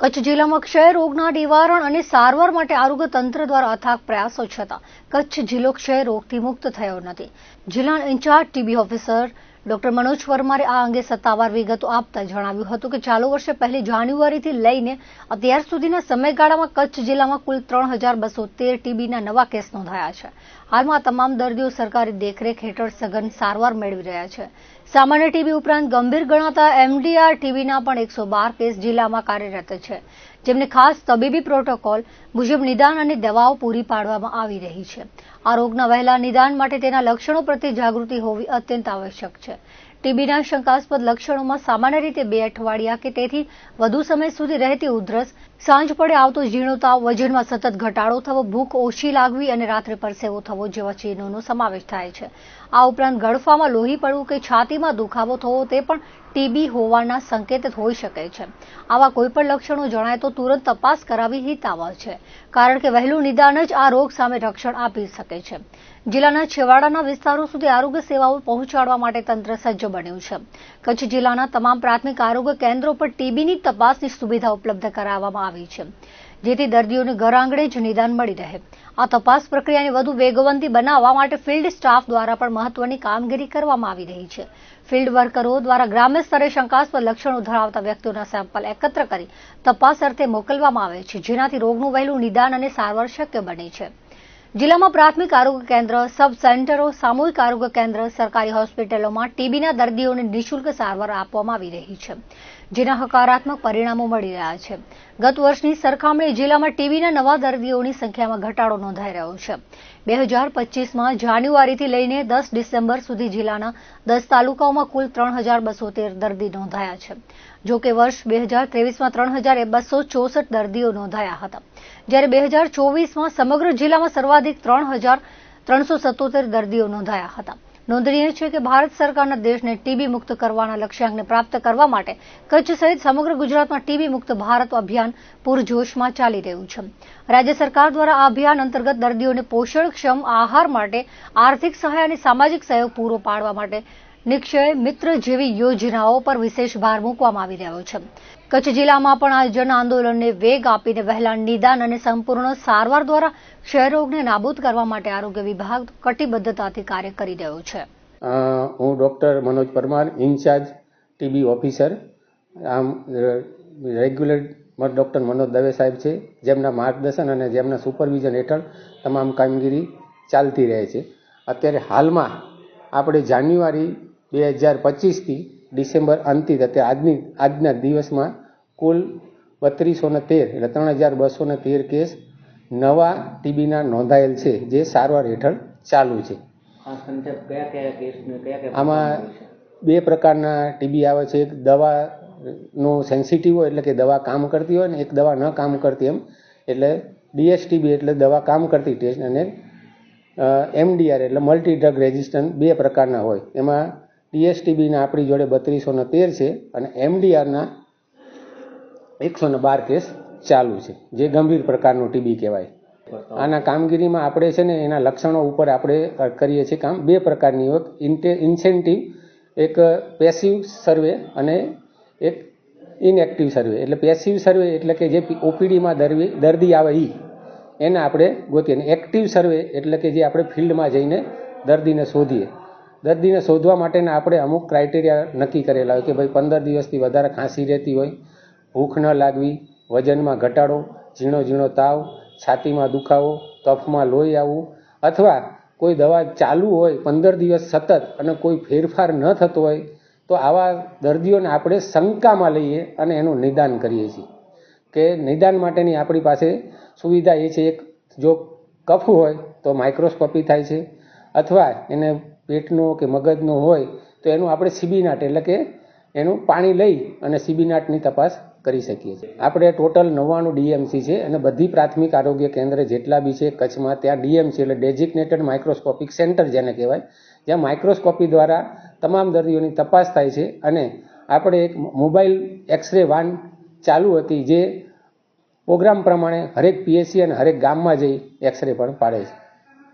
કચ્છ જિલ્લામાં ક્ષય રોગના નિવારણ અને સારવાર માટે આરોગ્ય તંત્ર દ્વારા અથાગ પ્રયાસો છતાં કચ્છ જિલ્લો ક્ષય રોગથી મુક્ત થયો નથી. જિલ્લા incharge TB officer doctor Manoj પરમારે આ અંગે સત્તાવાર વિગતો આપતા જણાવ્યું હતું કે ચાલુ વર્ષે પહેલી જાન્યુઆરીથી લઈને અત્યાર સુધીના સમયગાળામાં કચ્છ જિલ્લામાં કુલ ત્રણ હજાર બસો તેર ટીબીના નવા કેસ નોંધાયા છે. હાલમાં તમામ દર્દીઓ સરકારી દેખરેખ હેઠળ સઘન સારવાર મેળવી રહ્યા છે. સામાન્ય ટીબી ઉપરાંત ગંભીર ગણાતા એમડીઆર ટીબીના પણ એકસો બાર કેસ જિલ્લામાં કાર્યરત છે, જેમને ખાસ તબીબી પ્રોટોકોલ મુજબ નિદાન અને દવાઓ પૂરી પાડવામાં આવી રહી છે. આ રોગના વહેલા નિદાન માટે તેના લક્ષણો પ્રત્યે જાગૃતિ હોવી અત્યંત આવશ્યક છે. ટીબીના શંકાસ્પદ લક્ષણોમાં સામાન્ય રીતે બે અઠવાડિયા કે તેથી વધુ સમય સુધી રહેતી ઉધરસ સાંજ પડે આવતો ઝીણો વજનમાં સતત ઘટાડો થવો, ભૂખ ઓછી લાગવી અને રાત્રે પરસેવો થવો જેવા ચિહ્નોનો સમાવેશ થાય છે. આ ઉપરાંત ગળફામાં લોહી પડવું કે છાતીમાં દુખાવો થવો તે પણ ટીબી હોવાના સંકેત હોઈ શકે છે. આવા કોઈ પણ લક્ષણો જણાય તો તુરંત તપાસ કરાવી હિતાવહ છે. કારણ કે વહેલું નિદાન જ આ રોગ સામે રક્ષણ આપી શકે છે. જિલ્લાના છેવાડાના વિસ્તારો સુધી આરોગ્ય સેવાઓ પહોંચાડવા માટે તંત્ર સજ્જ બન્યું છે. કચ્છ જિલ્લાના તમામ પ્રાથમિક આરોગ્ય કેન્દ્રો પર ટીબીની તપાસની સુવિધા ઉપલબ્ધ કરાવવામાં આવી છે. જેથી દર્દીઓને ઘર આંગણે જ નિદાન મળી રહે. આ તપાસ પ્રક્રિયાને વધુ વેગવંતી બનાવવા માટે ફિલ્ડ સ્ટાફ દ્વારા પણ મહત્વની કામગીરી કરવામાં આવી રહી છે. ફિલ્ડ વર્કરો દ્વારા ગ્રામ્ય સ્તરે શંકાસ્પદ લક્ષણો ધરાવતા વ્યક્તિઓના સેમ્પલ એકત્ર કરી તપાસ અર્થે મોકલવામાં આવે છે, જેનાથી રોગનું વહેલું નિદાન અને સારવાર શક્ય બને છે. જિલ્લામાં પ્રાથમિક આરોગ્ય કેન્દ્ર, સબ સેન્ટરો, સામૂહિક આરોગ્ય કેન્દ્ર, સરકારી હોસ્પિટલોમાં ટીબીના દર્દીઓને નિઃશુલ્ક સારવાર આપવામાં આવી રહી છે, જેના હકારાત્મક પરિણામો મળી રહ્યા છે. ગત વર્ષની સરખામણીએ જિલ્લામાં ટીબીના નવા દર્દીઓની સંખ્યામાં ઘટાડો નોંધાઈ રહ્યો છે. બે હજાર પચીસમાં જાન્યુઆરીથી લઈને દસ ડિસેમ્બર સુધી જિલ્લાના દસ તાલુકાઓમાં કુલ ત્રણ હજાર બસો તેર દર્દી નોંધાયા છે, જો કે વર્ષ બે હજાર ત્રેવીસમાં ત્રણ હજાર બસો ચોસઠ દર્દીઓ નોંધાયા હતા. જ્યારે બે હજાર ચોવીસમાં સમગ્ર જિલ્લામાં સર્વાધિક ત્રણ હજાર ત્રણસો સત્તોતેર દર્દીઓ નોંધાયા હતા. નોંધનીય છે કે ભારત સરકારના દેશને ટીબી મુક્ત કરવાના લક્ષ્યાંકને પ્રાપ્ત કરવા માટે કચ્છ સહિત સમગ્ર ગુજરાતમાં ટીબી મુક્ત ભારત અભિયાન પૂરજોશમાં ચાલી રહ્યું છે. રાજ્ય સરકાર દ્વારા આ અભિયાન અંતર્ગત દર્દીઓને પોષણક્ષમ આહાર માટે આર્થિક સહાય અને સામાજિક સહયોગ પૂરો પાડવા માટે નિક્ષય મિત્ર જેવી યોજનાઓ પર વિશેષ ભાર મૂકવામાં આવી રહ્યો છે. કચ્છ જિલ્લામાં પણ આ જન આંદોલનને વેગ આપીને વહેલા નિદાન અને સંપૂર્ણ સારવાર દ્વારા ક્ષયરોગને નાબૂદ કરવા માટે આરોગ્ય વિભાગ કટિબદ્ધતાથી કાર્ય કરી રહ્યો છે. હું doctor Manoj Parmar, incharge TB officer. આમ રેગ્યુલર ડૉક્ટર મનોજ દવે સાહેબ છે, જેમના માર્ગદર્શન અને જેમના સુપરવિઝન હેઠળ તમામ કામગીરી ચાલતી રહે છે. અત્યારે હાલમાં આપણે જાન્યુઆરી બે હજાર પચીસથી ડિસેમ્બર અંતિત અત્યારે આજની આજના દિવસમાં કુલ બત્રીસો ને તેર એટલે ત્રણ હજાર બસો ને તેર કેસ નવા ટીબીના નોંધાયેલ છે જે સારવાર હેઠળ ચાલુ છે. આમાં બે પ્રકારના ટીબી આવે છે એક દવાનો સેન્સિટિવ હોય એટલે કે દવા કામ કરતી હોય ને એક દવા ન કામ કરતી એમ એટલે ડીએસટીબી એટલે દવા કામ કરતી ટેસ્ટ અને એમડીઆર એટલે મલ્ટી ડ્રગ રેઝિસ્ટન્ટ બે પ્રકારના હોય. એમાં ડીએસટીબીના આપણી જોડે બત્રીસો ને તેર છે અને એમડીઆરના એકસો ને બાર કેસ ચાલુ છે, જે ગંભીર પ્રકારનું ટીબી કહેવાય. આના કામગીરીમાં આપણે છે ને એના લક્ષણો ઉપર આપણે કરીએ છીએ કામ. બે પ્રકારની એક ઇન્સેન્ટિવ, એક પેસિવ સર્વે અને એક ઇનએક્ટિવ સર્વે. એટલે પેસિવ સર્વે એટલે કે જે ઓપીડીમાં દર્દી દર્દી આવે એ એને આપણે ગોતીએ. એક્ટિવ સર્વે એટલે કે જે આપણે ફિલ્ડમાં જઈને દર્દીને શોધીએ. દર્દીને શોધવા માટેના આપણે અમુક ક્રાઇટેરિયા નક્કી કરેલા હોય કે ભાઈ પંદર દિવસથી વધારે ખાંસી રહેતી હોય, ભૂખ ન લાગવી, વજનમાં ઘટાડો, ઝીણો ઝીણો તાવ, છાતીમાં દુખાવો કફમાં લોહી આવવું અથવા કોઈ દવા ચાલુ હોય, પંદર દિવસ સતત અને કોઈ ફેરફાર ન થતો હોય, તો આવા દર્દીઓને આપણે શંકામાં લઈએ અને એનું નિદાન કરીએ છીએ. કે નિદાન માટેની આપણી પાસે સુવિધા એ છે, એક જો કફ હોય તો માઇક્રોસ્કોપી થાય છે અથવા એને પેટનો કે મગજનો હોય, તો એનું આપણે સીબીનાટ એટલે કે એનું પાણી લઈ અને સીબીનાટની તપાસ કરી શકીએ છીએ. આપણે ટોટલ નવ્વાણું ડીએમસી છે અને બધી પ્રાથમિક આરોગ્ય કેન્દ્ર જેટલા બી છે કચ્છમાં, ત્યાં ડીએમસી એટલે ડેઝિગ્નેટેડ માઇક્રોસ્કોપિક સેન્ટર જેને કહેવાય, જ્યાં માઇક્રોસ્કોપી દ્વારા તમામ દર્દીઓની તપાસ થાય છે અને આપણે એક મોબાઈલ એક્સરે વાન ચાલુ હતી જે પ્રોગ્રામ પ્રમાણે હરેક પીએસસી અને હરેક ગામમાં જઈ એક્સરે પણ પાડે છે.